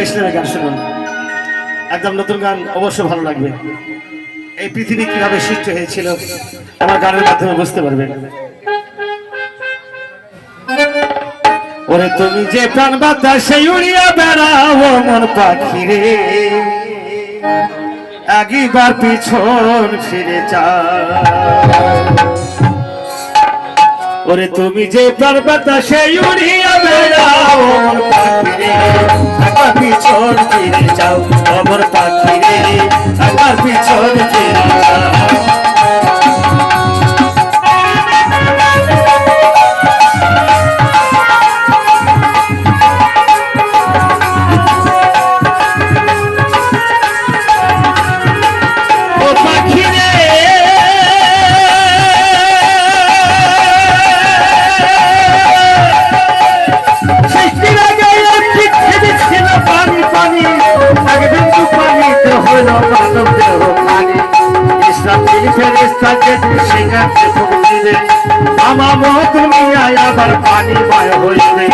ইসলামের গান শুনুন। একদম নতুন গান অবশ্যই ভালো লাগবে। এই পৃথিবী কীভাবে সৃষ্টি হয়েছিল, আমার গানের মাধ্যমে বুঝতে পারবেন। ওরে তুমি যে প্রাণ বাতাসে উড়িয়া বেড়াও মন পাখি রে। একবার পিছন ফিরে যা। ওরে তুমি যে প্রাণ বাতাসে উড়িয়া বেড়াও পিছন ফিরে যাও অমর পাখি রে একবার পিছন ফিরে ফেরেশতাকে সিংহাতে ফুটিলে আমাম দুনিয়ায় আবার পানিময় হইবে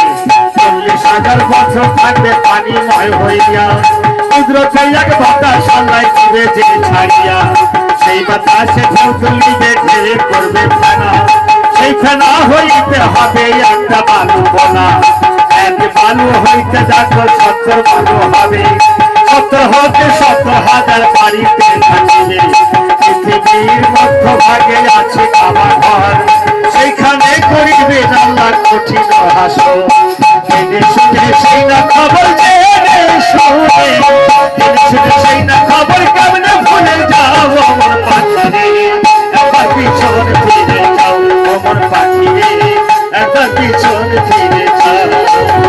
চল্লিশ হাজার বছর থাকবে পানিময় হইয়া কুদরতে এক বাতাস আল্লাহ দিবে যে ছাড়িয়া সেই বাতাসে ঢেউ তুলিবে ঢেলে করবে ফেনা সেই ফেনা হইতে হবে একটা বালু সত্তর সত্তর হাজার বাড়িতে আগে আছে আমার ঘর। সেখানে করিবে আল্লাহ কঠিন হাসো জেনে শুনে সেই না খবর জেনে শুনে। জেনে শুনে সেই না খবর কেমনে ভুলে যাও আমার পাখিরে? একবার পিছন ফিরে যাও আমার পাখিরে? একবার পিছন ফিরে যাও?